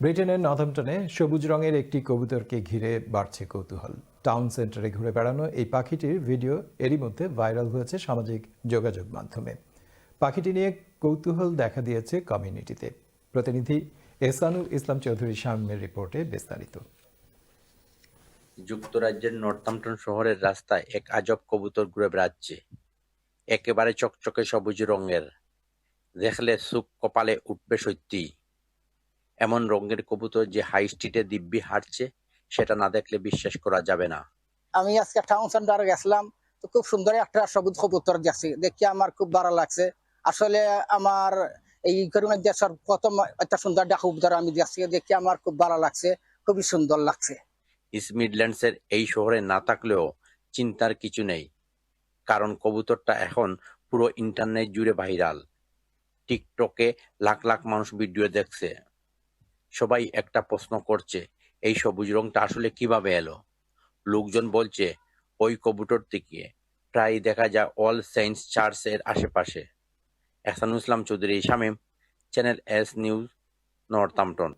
ব্রিটেনের নর্থাম্পটনে সবুজ রঙের একটি কবুতরকে ঘিরে বাড়ছে কৌতূহল। টাউন সেন্টারে ঘুরে বেড়ানো এই পাখিটির ভিডিও এরই মধ্যে ভাইরাল হয়েছে সামাজিক যোগাযোগ মাধ্যমে। পাখিটি নিয়ে কৌতূহল দেখা দিয়েছে কমিউনিটিতে। প্রতিনিধি এহসানুল ইসলাম চৌধুরী শামীমের রিপোর্টে বিস্তারিত। যুক্তরাজ্যের নর্থাম্পটন শহরের রাস্তায় এক আজব কবুতর ঘুরে বেড়াচ্ছে। একেবারে চকচকে সবুজ রঙের। দেখলে সুখ কপালে উঠবে সত্যি এমন রঙের কবুতর যে হাই স্ট্রিটে দিব্যি হাঁটছে সেটা না দেখলে বিশ্বাস করা যাবে না। আমি আজকে টাউন সেন্টারে গেছিলাম তো খুব সুন্দর একটা সবুজ কবুতর দেখছি। দেখি আমার খুব ভালো লাগছে। আসলে আমার এই কারণে দেশের প্রথম একটা সুন্দর কবুতর আমি দেখছি দেখি আমার খুব ভালো লাগছে খুবই সুন্দর লাগছে। ইস্ট মিডল্যান্ডসের এই শহরে না থাকলেও চিন্তার কিছু নেই কারণ কবুতরটা এখন পুরো ইন্টারনেট জুড়ে ভাইরাল টিকটকে লাখ লাখ মানুষ ভিডিও দেখছে। সবাই একটা প্রশ্ন করছে, এই সবুজ রংটা আসলে কীভাবে এলো? লোকজন বলছে, ওই কবুটর থেকে। প্রায় দেখা যায় অল সেন্টস চার্চের আশেপাশে। Ehsanul Islam Chowdhury, Shamim, channel S news Northampton